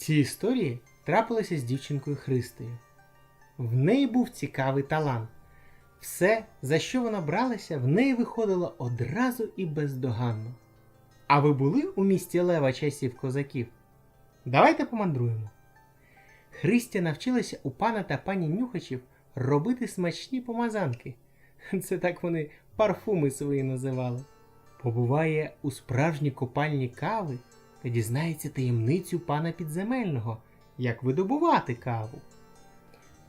Ці історії трапилися з дівчинкою Христою. В неї був цікавий талант. Все, за що вона бралася, в неї виходило одразу і бездоганно. А ви були у місті Лева часів козаків? Давайте помандруємо. Христя навчилася у пана та пані нюхачів робити смачні помазанки. Це так вони парфуми свої називали. Побуває у справжній копальні кави та дізнається таємницю пана підземельного, як видобувати каву.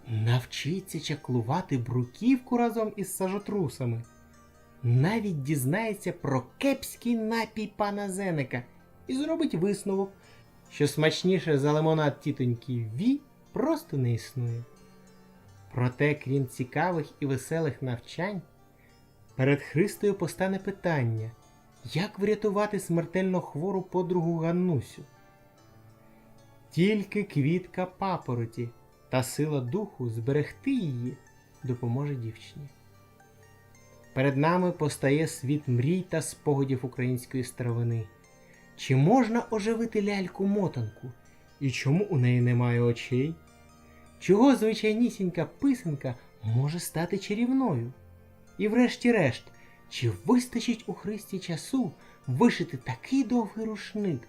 Навчиться чаклувати бруківку разом із сажотрусами. Навіть дізнається про кепський напій пана Зеника і зробить висновок, що смачніше за лимонад тітоньки Ві просто не існує. Проте, крім цікавих і веселих навчань, перед Христою постане питання, як врятувати смертельно хвору подругу Ганнусю. Тільки квітка папороті та сила духу зберегти її допоможе дівчині. Перед нами постає світ мрій та спогадів української старовини. Чи можна оживити ляльку мотанку? І чому у неї немає очей? Чого звичайнісінька писанка може стати чарівною? І врешті-решт, чи вистачить у Христі часу вишити такий довгий рушник,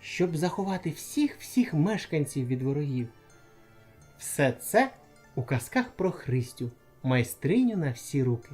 щоб заховати всіх всіх мешканців від ворогів? Все це у казках про Христю, майстриню на всі руки.